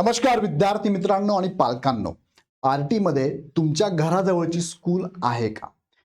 नमस्कार विद्यार्थी मित्रांनो आणि पालकांनो. आर टीमध्ये तुमच्या घराजवळची स्कूल आहे का?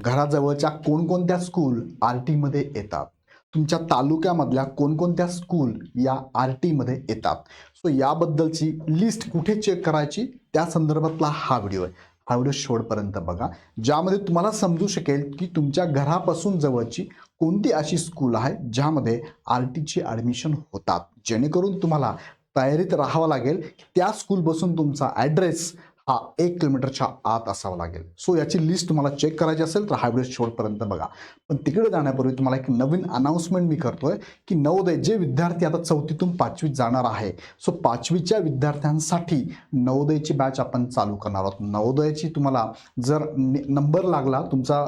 घराजवळच्या कोणकोणत्या स्कूल आर टीमध्ये येतात? तुमच्या तालुक्यामधल्या कोणकोणत्या स्कूल या आर टीमध्ये येतात? सो याबद्दलची लिस्ट कुठे चेक करायची? त्या संदर्भातला हा व्हिडिओ आहे. हा व्हिडिओ शेवटपर्यंत बघा. ज्यामध्ये तुम्हाला समजू शकेल की तुमच्या घरापासून जवळची कोणती अशी स्कूल आहे ज्यामध्ये आर टीची ॲडमिशन होतात. जेणेकरून तुम्हाला तयारीत राहावं लागेल. त्या स्कूल बसून तुमचा ॲड्रेस हा एक किलोमीटरच्या आत असावा लागेल. सो याची लिस्ट तुम्हाला चेक करायची असेल तर हा व्हिडिओ शेवटपर्यंत बघा. पण तिकडे जाण्यापूर्वी तुम्हाला एक नवीन अनाऊन्समेंट मी करतोय की नवोदय जे विद्यार्थी आता चौथीतून पाचवीत जाणार आहे सो पाचवीच्या विद्यार्थ्यांसाठी नवोदयची बॅच आपण चालू करणार आहोत. नवोदयाची तुम्हाला जर नंबर लागला तुमचा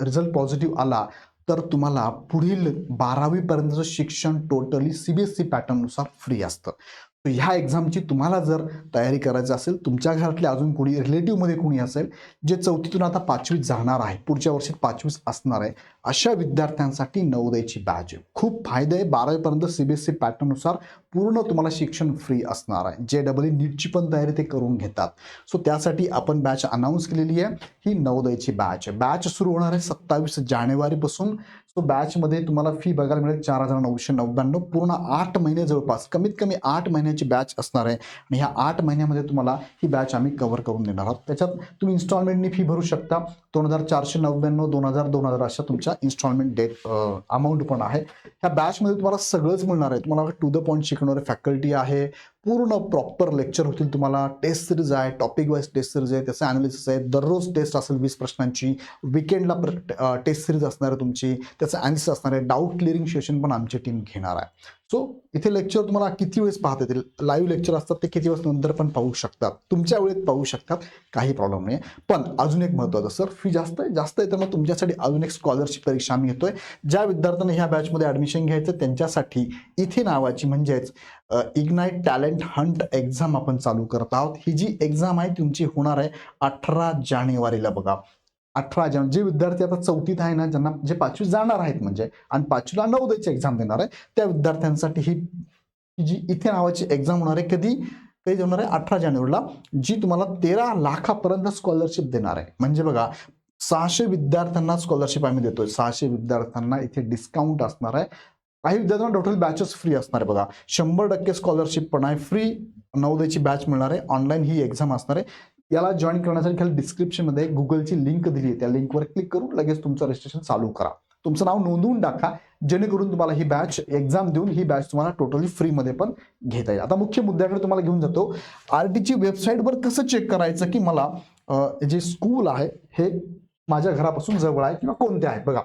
रिझल्ट पॉझिटिव्ह आला तर तुम्हाला पुढील बारावीपर्यंतचं शिक्षण totally C B S C पॅटर्ननुसार free असतं. तर ह्या एक्झामची तुम्हाला जर तयारी करायची असेल तुमच्या घरातले अजून कोणी रिलेटिव्हमध्ये कोणी असेल जे चौथीतून आता पाचवीत जाणार आहे पुढच्या वर्षी पाचवीस असणार आहे अशा विद्यार्थ्यांसाठी नवोदयची बॅच आहे खूप फायदे आहे. बारावीपर्यंत सी बी एस सी पॅटर्ननुसार पूर्ण तुम्हाला शिक्षण फ्री असणार आहे. जे डबल ई नीटची पण तयारी ते करून घेतात. सो त्यासाठी आपण बॅच अनाऊन्स केलेली आहे. ही नवोदयची बॅच आहे बॅच सुरू होणार आहे सत्तावीस जानेवारीपासून सो बॅचमध्ये तुम्हाला फी बघायला मिळेल चार हजार नऊशे नव्याण्णव. पूर्ण आठ महिने जवळपास कमीत कमी आठ महिन्याची बॅच असणार आहे. आणि ह्या आठ महिन्यामध्ये तुम्हाला ही बॅच आम्ही कव्हर करून देणार आहोत. त्याच्यात तुम्ही इन्स्टॉलमेंटनी फी भरू शकता. दोन हजार चारशे नव्याण्णव दोन हजार दोन हजार अशा तुमच्या इन्स्टॉलमेंट डेट अमाऊंट पण आहे. ह्या बॅचमध्ये तुम्हाला सगळंच मिळणार आहे. तुम्हाला टू द पॉईंट शिकणारे फॅकल्टी आहे. पूर्ण प्रॉपर लेक्चर होतील तुम्हाला. टेस्ट सिरीज आहे टॉपिक वाईज टेस्ट सिरीज आहे त्याचं ॲनालिसिस आहे. दररोज टेस्ट असेल वीस प्रश्नांची. विकेंडला टेस्ट सिरीज असणार आहे तुमची. त्याचं ॲनालिसिस असणार आहे. डाऊट क्लिअरिंग सेशन पण आमची टीम घेणार आहे. सो इथे लेक्चर तुम्हाला किती वेळेस पाहता येतील? लाईव्ह लेक्चर असतात ते किती वेळेस नंतर पण पाहू शकतात. तुमच्या वेळेत पाहू शकतात. काही प्रॉब्लेम नाही पण अजून एक महत्त्वाचं सर फी जास्त आहे जास्त आहे तर मग तुमच्यासाठी अजून एक स्कॉलरशिप परीक्षा आम्ही घेतोय. ज्या विद्यार्थ्यांना ह्या बॅचमध्ये ॲडमिशन घ्यायचं त्यांच्यासाठी इथे नावाची म्हणजेच इग्नाईट टॅलेंट हंट एक्झाम आपण चालू करत आहोत. ही जी एक्झाम आहे तुमची होणार आहे अठरा जानेवारीला बघा. अठरा जानेवारी जे विद्यार्थी आता चौथीत आहे ना ज्यांना जे पाचवी जाणार आहेत म्हणजे आणि पाचवीला नऊ द्यायची एक्झाम देणार आहे त्या विद्यार्थ्यांसाठी ही ही जी इथे नावाची एक्झाम होणार आहे कधी कधी होणार आहे अठरा जानेवारीला जी तुम्हाला तेरा लाखापर्यंत स्कॉलरशिप देणार आहे. म्हणजे बघा सहाशे विद्यार्थ्यांना स्कॉलरशिप आम्ही देतोय. सहाशे विद्यार्थ्यांना इथे डिस्काउंट असणार आहे. काही विद्यार्थ्यांना टोटल बॅचेस फ्री असणार आहे बघा. शंभर टक्के स्कॉलरशिप पण आहे. फ्री नवदेची बॅच मिळणार आहे. ऑनलाईन ही एक्झाम असणार आहे. याला जॉईन करण्यासाठी खाली डिस्क्रिप्शनमध्ये गुगलची लिंक दिली आहे. त्या लिंकवर क्लिक करून लगेच तुमचं रजिस्ट्रेशन चालू करा. तुमचं नाव नोंदवून टाका. जेणेकरून तुम्हाला ही बॅच एक्झाम देऊन ही बॅच तुम्हाला टोटली फ्रीमध्ये पण घेता येईल. आता मुख्य मुद्द्याकडे तुम्हाला घेऊन जातो. आर टीची वेबसाईटवर कसं चेक करायचं की मला जे स्कूल आहे हे माझ्या घरापासून जवळ आहे किंवा कोणते आहेत बघा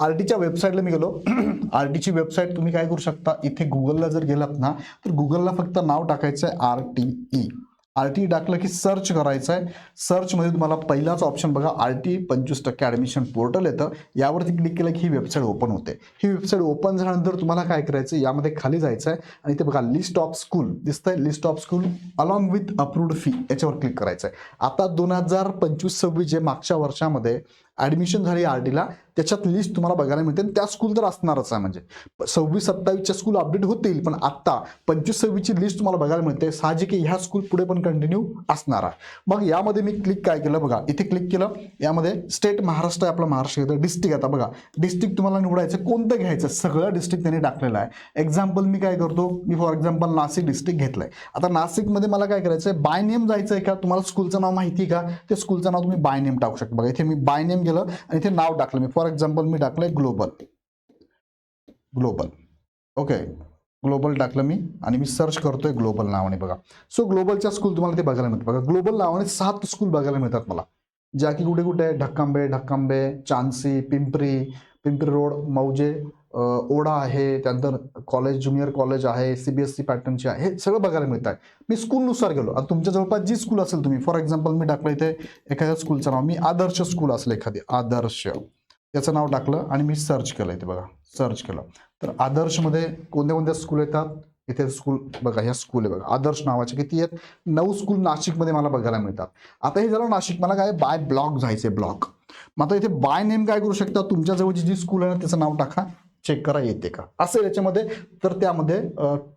आर टीच्या वेबसाईटला मी गेलो. आरटीची वेबसाईट तुम्ही काय करू शकता? इथे गुगलला जर गेलात ना तर गुगलला फक्त नाव टाकायचं आहे R T E R T टाकलं की सर्च करायचं आहे सर्चमध्ये तुम्हाला पहिलाच ऑप्शन बघा आर टी पंचवीस टक्के ॲडमिशन पोर्टल येतं. यावरती क्लिक केलं की ही वेबसाईट ओपन होते. ही वेबसाईट ओपन झाल्यानंतर तुम्हाला काय करायचं यामध्ये खाली जायचं आहे आणि इथे बघा लिस्ट ऑफ स्कूल दिसतंय. List of school along with approved fee याच्यावर क्लिक करायचं आहे आता दोन हजार पंचवीस सव्वीस जे मागच्या वर्षामध्ये ॲडमिशन झाली आर टीला त्याच्यात लिस्ट तुम्हाला बघायला मिळते. आणि त्या स्कूल तर असणारच आहे म्हणजे. सव्वीस सत्तावीसच्या स्कूल अपडेट होतील पण आत्ता पंचवीस सव्वीसची लिस्ट तुम्हाला बघायला मिळते. साहजिक ह्या स्कूल पुढे पण कंटिन्यू असणार आहे. मग यामध्ये मी क्लिक काय केलं बघा. इथे क्लिक केलं. यामध्ये स्टेट महाराष्ट्र आहे आपलं महाराष्ट्र. घेतो डिस्ट्रिक्ट आता बघा. डिस्ट्रिक्ट तुम्हाला निवडायचं कोणतं घ्यायचं? सगळं डिस्ट्रिक्ट त्यांनी टाकलेलं आहे. एक्झाम्पल मी काय करतो? मी फॉर एक्झाम्पल नाशिक डिस्ट्रिक्ट घेतलंय. आता नाशिकमध्ये मला काय करायचं आहे बाय नेम जायचं आहे का? तुम्हाला स्कूलचं नाव माहिती आहे का? ते स्कूलचं नाव तुम्ही बाय नेम टाकू शकता. बघा इथे मी बाय नेम गेलं आणि इथे नाव टाकलं. मी फॉर एक्झाम्पल मी टाकलंय ग्लोबल. ग्लोबल. ओके. ग्लोबल टाकलं मी आणि मी सर्च करतोय ग्लोबल नावाने बघा. सो ग्लोबलच्या स्कूल तुम्हाला ते बघायला मिळतात. बघा ग्लोबल नावाने सात स्कूल बघायला मिळतात मला. ज्या की कुठे कुठे आहे ढक्कांबे ढक्कांबे चांसी पिंपरी पिंपरी रोड मौजे ओढा आहे त्यानंतर कॉलेज ज्युनियर कॉलेज आहे सी बी एस सी पॅटर्नची आहे हे सगळं बघायला मिळत आहे. मी स्कूलनुसार गेलो. आता तुमच्या जवळपास जी स्कूल असेल तुम्ही फॉर एक्झाम्पल मी टाकलं इथे एखाद्या स्कूलचं नाव. मी आदर्श स्कूल असेल एखादी. आदर्श. त्याचं नाव टाकलं आणि मी सर्च केलं इथे बघा सर्च केलं. तर आदर्शमध्ये कोणत्या कोणत्या स्कूल येतात? इथे स्कूल बघा ह्या स्कूल आहे बघा. आदर्श नावाचे किती आहेत? नऊ स्कूल नाशिकमध्ये मला बघायला मिळतात. आता हे झालं नाशिक मला काय बाय ब्लॉक जायचे ब्लॉक मग आता इथे बाय नेम काय करू शकता? तुमच्याजवळची जी स्कूल आहे ना त्याचं नाव टाका. चेक करा येते का? असेल याच्यामध्ये. तर त्यामध्ये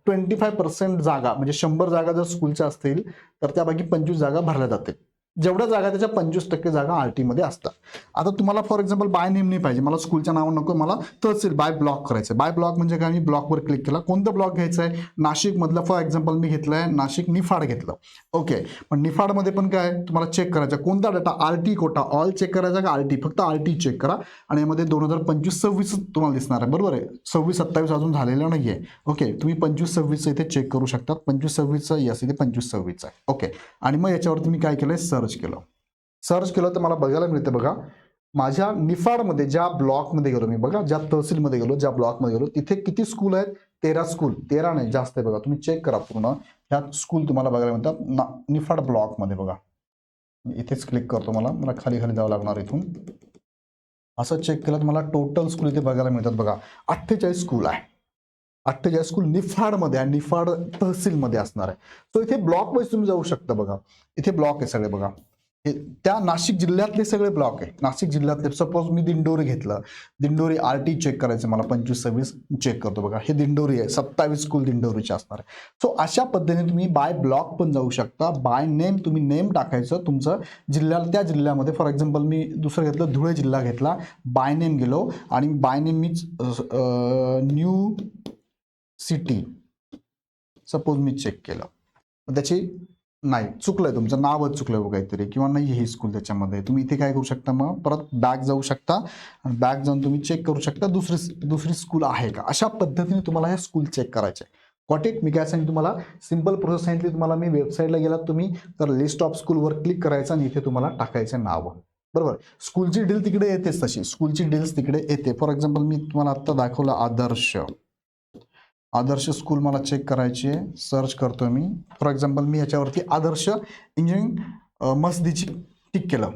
ट्वेंटी फाय पर्सेंट जागा म्हणजे शंभर जागा जर स्कूलच्या असतील तर त्यापैकी पंचवीस जागा भरल्या जातील. जेवढ्या जागा त्याच्या पंचवीस टक्के जागा आर टीमध्ये असतात. आता तुम्हाला फॉर एक्झाम्पल बाय नेमणी पाहिजे. मला स्कूलच्या नाव नको मला तहसील बाय ब्लॉक करायचं बाय ब्लॉक म्हणजे काय? मी ब्लॉकवर क्लिक केला. कोणतं ब्लॉक घ्यायचं आहे नाशिकमधलं फॉर एक्झाम्पल मी घेतलं आहे नाशिक निफाड घेतलं. ओके पण निफाडमध्ये पण काय? तुम्हाला चेक करायचं. आहे. कोणता data R T quota. All check करायचा का आर टी फक्त आर टी चेक करा. आणि यामध्ये दोन हजार पंचवीस सव्वीस तुम्हाला दिसणार आहे. बरोबर आहे? सव्वीस सत्तावीस अजून झालेलं नाही आहे ओके तुम्ही पंचवीस सव्वीसचं इथे चेक करू शकतात. पंचवीस सव्वीसचं यस इथे पंचवीस सव्वीसचं आहे. ओके आणि मग याच्यावरती मी काय केलं आहे सर्च केलं. सर्च केलं तर मला बघायला मिळतं बघा. माझ्या निफाडमध्ये ज्या ब्लॉकमध्ये गेलो मी बघा ज्या तहसीलमध्ये गेलो ज्या ब्लॉकमध्ये गेलो तिथे किती स्कूल आहेत? तेरा स्कूल तेरा नाही जास्त आहे बघा. तुम्ही चेक करा पूर्ण. ह्या स्कूल तुम्हाला बघायला मिळतात. ना निफाड ब्लॉकमध्ये बघा. इथेच क्लिक करतो मला. मला खाली खाली जावं लागणार इथून. असं चेक केलं तर मला टोटल स्कूल इथे बघायला मिळतात बघा. अठ्ठेचाळीस स्कूल आहे. अठ्ठेचाळीस स्कूल निफाडमध्ये आहे निफाड तहसीलमध्ये असणार आहे. सो इथे ब्लॉक वाईज तुम्ही जाऊ शकता बघा. इथे ब्लॉक आहे सगळे बघा. हे त्या नाशिक जिल्ह्यातले सगळे ब्लॉक आहे. नाशिक जिल्ह्यातले सपोज मी दिंडोरी घेतलं. दिंडोरी आर टी चेक करायचं मला पंचवीस सव्वीस चेक करतो बघा. हे दिंडोरी आहे. सत्तावीस स्कूल दिंडोरीचे असणार आहे. सो अशा पद्धतीने तुम्ही बाय ब्लॉक पण जाऊ शकता. बाय नेम तुम्ही नेम टाकायचं तुमचं जिल्ह्याला त्या जिल्ह्यामध्ये. फॉर एक्झाम्पल मी दुसरं घेतलं धुळे जिल्हा घेतला. बाय नेम गेलो. आणि बाय नेम मीच न्यू सिटी सपोज मी चेक केलं. त्याची नाही चुकलंय तुमचं नावच चुकलंय काहीतरी किंवा नाही हे स्कूल त्याच्यामध्ये. तुम्ही इथे काय करू शकता मग? परत बॅक जाऊ शकता. आणि बॅक जाऊन तुम्ही चेक करू शकता दुसरी दुसरी स्कूल आहे का? अशा पद्धतीने तुम्हाला हे स्कूल चेक करायचे कॉट इट मी काय सांगितलं तुम्हाला? सिंपल प्रोसेस सांगितली तुम्हाला मी. वेबसाईटला गेलात तुम्ही तर लिस्ट ऑफ स्कूलवर क्लिक करायचं आणि इथे तुम्हाला टाकायचं नाव. बरोबर? स्कूलची डील तिकडे येतेच तशी. स्कूलची डील्स तिकडे येते. फॉर एक्झाम्पल मी तुम्हाला आत्ता दाखवलं आदर्श. आदर्श स्कूल मला चेक करायची आहे सर्च करतो मी. फॉर एक्झाम्पल मी याच्यावरती आदर्श इंजिनिअरिंग मस्दीची टिक केलं.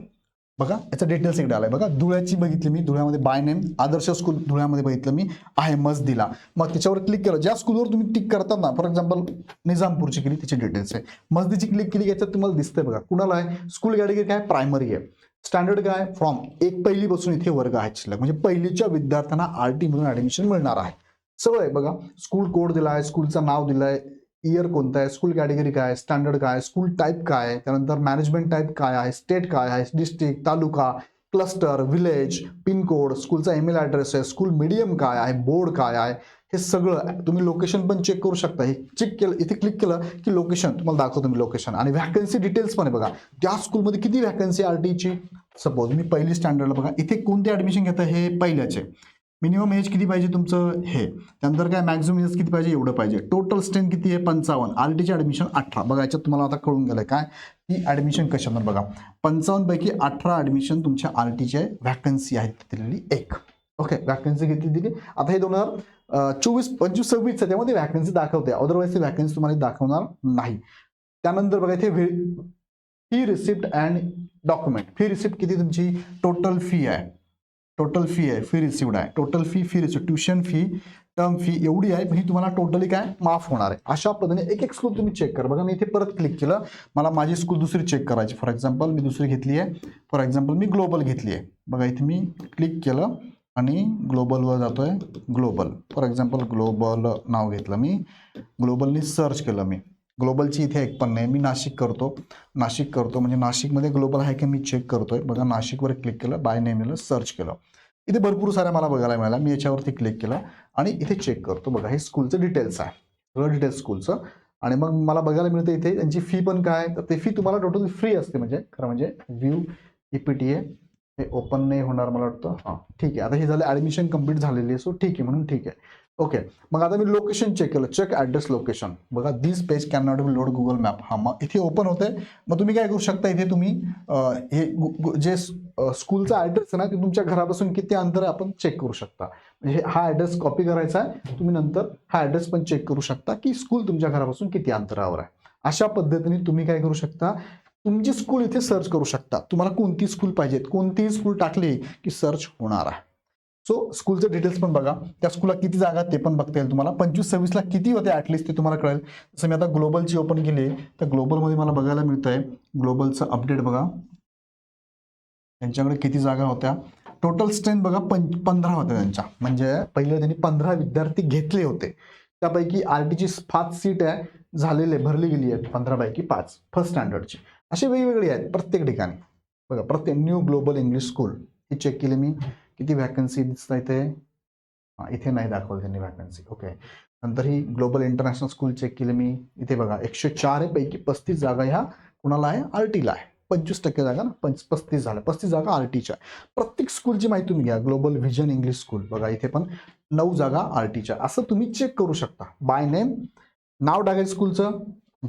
बघा याचा डिटेल्स इकडे आलाय. बघा धुळ्याची बघितली मी. धुळ्यामध्ये बाय नेम आदर्श स्कूल धुळ्यामध्ये बघितलं मी. आहे मस्दीला. मग त्याच्यावर क्लिक केलं. ज्या स्कूलवर तुम्ही टिक करता ना फॉर एक्झाम्पल निजामपूरची केली त्याची डिटेल्स आहे. मस्दीची क्लिक केली याच्यात तुम्हाला दिसतंय बघा. कुणाला आहे? स्कूल कॅटेगरी काय? प्रायमरी आहे. स्टँडर्ड काय? फ्रॉम एक पहिलीपासून इथे वर्ग आहेत शिल्लक. म्हणजे पहिलीच्या विद्यार्थ्यांना आर टीमधून ॲडमिशन मिळणार आहे. सगळं आहे बघा. स्कूल कोड दिलाय स्कूलचं नाव दिलंय. इयर कोणतं आहे? स्कूल कॅटेगरी काय आहे? स्टँडर्ड काय स्कूल टाईप काय आहे? त्यानंतर मॅनेजमेंट टाईप काय आहे? स्टेट काय आहे? District taluka cluster village pincode स्कूलचा email address आहे स्कूल मीडियम काय आहे? बोर्ड काय आहे? हे सगळं तुम्ही लोकेशन पण चेक करू शकता. हे चेक केलं इथे क्लिक केलं की लोकेशन तुम्हाला दाखवतो मी लोकेशन आणि व्हॅकन्सी डिटेल्स पण आहे बघा. त्या स्कूलमध्ये किती व्हॅकन्सी आर टीची सपोज मी पहिली स्टँडर्डला बघा. इथे कोणते ॲडमिशन घेतं? हे पहिल्याचे. मिनिमम एज किती पाहिजे तुमचं? हे. त्यानंतर काय मॅक्झिमम एज किती पाहिजे? एवढं पाहिजे. टोटल स्ट्रेंथ किती आहे? पंचावन्न. आर टीचे ॲडमिशन अठरा. बघा याच्यात तुम्हाला आता कळून गेलं काय? की ॲडमिशन कशावर बघा. पंचावन्नपैकी अठरा ॲडमिशन तुमच्या आर टीचे व्हॅकन्सी आहेत दिलेली एक. ओके व्हॅकन्सी किती दिली? आता हे दोन हजार चोवीस पंचवीस सव्वीस त्यामध्ये व्हॅकन्सी दाखवते. अदरवाईज ती व्हॅकन्सी तुम्हाला दाखवणार नाही. त्यानंतर बघा इथे fee receipt and document fee receipt किती तुमची? टोटल फी आहे. टोटल फी आहे फी रिसिव्ड आहे. Total fee fee received tuition fee term fee एवढी आहे पण ही तुम्हाला टोटली काय? माफ होणार आहे. अशा पद्धतीने एक एक स्कूल तुम्ही चेक करा. बघा मी इथे परत क्लिक केलं. मला माझी स्कूल दुसरी चेक करायची. फॉर एक्झाम्पल मी दुसरी घेतली आहे. फॉर एक्झाम्पल मी ग्लोबल घेतली आहे. बघा इथे मी क्लिक केलं आणि ग्लोबलवर जातो आहे ग्लोबल फॉर एक्झाम्पल ग्लोबल नाव घेतलं मी. ग्लोबलनी सर्च केलं मी. ग्लोबलची इथे एक पण नाही. मी नाशिक करतो. नाशिक करतो म्हणजे नाशिकमध्ये ग्लोबल आहे की मी चेक करतोय. बघा नाशिकवर क्लिक केलं बाय नेम सर्च केलं. इथे भरपूर साऱ्या मला बघायला मिळाल्या. मी याच्यावरती क्लिक केलं आणि इथे चेक करतो. बघा हे स्कूलचं डिटेल्स आहे. सगळं डिटेल्स स्कूलचं आणि मग मला बघायला मिळतं इथे त्यांची फी पण काय तर ते फी तुम्हाला टोटल फ्री असते म्हणजे. खरं म्हणजे view E P T A हे ओपन नाही होणार मला वाटतं. हां ठीक आहे. आता हे झालं ॲडमिशन कंप्लीट झालेली आहे सो ठीक आहे. म्हणून ठीक आहे. ओके मग आता मी लोकेशन चेक केलं. चेक ॲड्रेस लोकेशन बघा this page can not be load Google map हा मग इथे ओपन होते मग तुम्ही काय करू शकता इथे तुम्ही हे जे स्कूलचा ॲड्रेस आहे ना ते तुमच्या घरापासून किती अंतर आहे आपण चेक करू शकता. म्हणजे हा ॲड्रेस कॉपी करायचा आहे. तुम्ही नंतर हा ॲड्रेस पण चेक करू शकता की स्कूल तुमच्या घरापासून किती अंतरावर आहे. अशा पद्धतीने तुम्ही काय करू शकता तुमची स्कूल इथे सर्च करू शकता तुम्हाला कोणती स्कूल पाहिजेत? कोणतीही स्कूल टाकली की सर्च होणार आहे. सो स्कूलचे डिटेल्स पण बघा. त्या स्कूलला किती जागा ते पण बघता येईल तुम्हाला. पंचवीस सव्वीसला किती होते ॲटलिस्ट ते तुम्हाला कळेल. जसं मी आता ग्लोबलची ओपन केली तर ग्लोबलमध्ये मला बघायला मिळतं आहे ग्लोबलचं अपडेट बघा. त्यांच्याकडे किती जागा होत्या? टोटल स्ट्रेंथ बघा पं पंधरा होत्या त्यांच्या. म्हणजे पहिले त्यांनी पंधरा विद्यार्थी घेतले होते. त्यापैकी आर टीची पाच सीट आहे झालेले भरली गेली आहेत. पंधरापैकी पाच फर्स्ट स्टँडर्डची असे वेगवेगळे आहेत प्रत्येक ठिकाणी. बघा प्रत्येक न्यू ग्लोबल इंग्लिश स्कूल हे चेक केले मी. किती व्हॅकन्सी दिसत इथे इथे नाही दाखवलं त्यांनी व्हॅकन्सी ओके नंतर ही ग्लोबल इंटरनॅशनल स्कूल चेक केलं मी. इथे बघा एकशे चार पैकी पस्तीस जागा ह्या कुणाला आहे? आर टीला आहे. पंचवीस टक्के जागा ना? पंच पस्तीस झाल्या पस्तीस जागा आर टीच्या. आहे प्रत्येक स्कूलची माहिती तुम्ही घ्या. ग्लोबल व्हिजन इंग्लिश स्कूल बघा इथे पण नऊ जागा आर टीच्या. असं तुम्ही चेक करू शकता. बाय नेम नाव टाकायचं स्कूलचं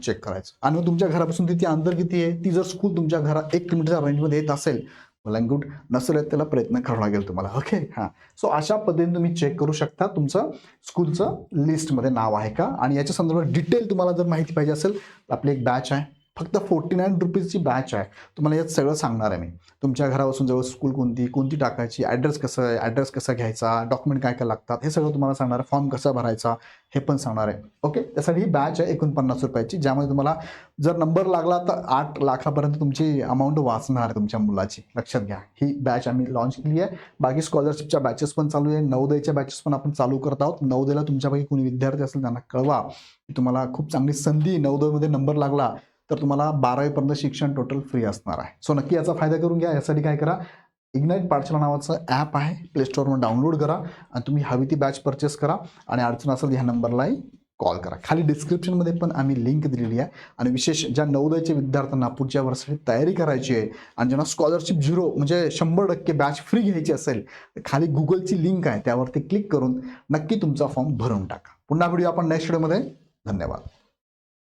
चेक करायचं. आणि मग तुमच्या घरापासून तिथे अंतर किती आहे? ती जर स्कूल तुमच्या घरा एक किलोमीटरच्या रेंजमध्ये येत असेल मला गुड नसेल त्याला प्रयत्न करावा लागेल तुम्हाला. ओके हां. सो अशा पद्धतीने तुम्ही चेक करू शकता तुमचं स्कूलचं लिस्टमध्ये नाव आहे का? आणि याच्या संदर्भात डिटेल तुम्हाला जर माहिती पाहिजे असेल तर आपली एक बॅच आहे. फक्त फोर्टी नाईन रुपीजची बॅच आहे. तुम्हाला यात सगळं सांगणार आहे मी. तुमच्या घरापासून जवळ स्कूल कोणती कोणती टाकायची ॲड्रेस कसं आहे ॲड्रेस कसा घ्यायचा डॉक्युमेंट काय काय लागतात हे सगळं तुम्हाला सांगणार आहे. फॉर्म कसा भरायचा हे पण सांगणार आहे. ओके त्यासाठी ही बॅच आहे एकोणपन्नास रुपयाची. ज्यामध्ये तुम्हाला जर नंबर लागला तर आठ लाखापर्यंत तुमची अमाऊंट वाचणार आहे तुमच्या मुलाची. लक्षात घ्या. ही बॅच आम्ही लॉन्च केली आहे. बाकी स्कॉलरशिपच्या बॅचेस पण चालू आहे. नवोदयच्या बॅचेस पण आपण चालू करत आहोत. नवोदयला तुमच्यापैकी कोणी विद्यार्थी असेल त्यांना कळवा. की तुम्हाला खूप चांगली संधी नवोदयमध्ये नंबर लागला तर तुम्हाला बारावीपर्यंत शिक्षण टोटल फ्री असणार आहे. सो नक्की याचा फायदा करून घ्या. यासाठी काय करा इग्नाईट पाठशाला नावाचं ॲप आहे. प्ले स्टोअरवर डाउनलोड करा आणि तुम्ही हवी ती बॅच परचेस करा आणि अडचण असेल ह्या नंबरलाही कॉल करा. खाली डिस्क्रिप्शनमध्ये पण आम्ही लिंक दिलेली आहे आणि विशेष ज्या नवोदयच्या विद्यार्थ्यांना पुढच्या वर्षाची तयारी करायची आहे आणि ज्यांना स्कॉलरशिप झिरो म्हणजे शंभर टक्के बॅच फ्री घ्यायची असेल तर खाली गुगलची लिंक आहे. त्यावरती क्लिक करून नक्की तुमचा फॉर्म भरून टाका. पुन्हा व्हिडिओ आपण नेक्स्ट व्हिडिओमध्ये धन्यवाद.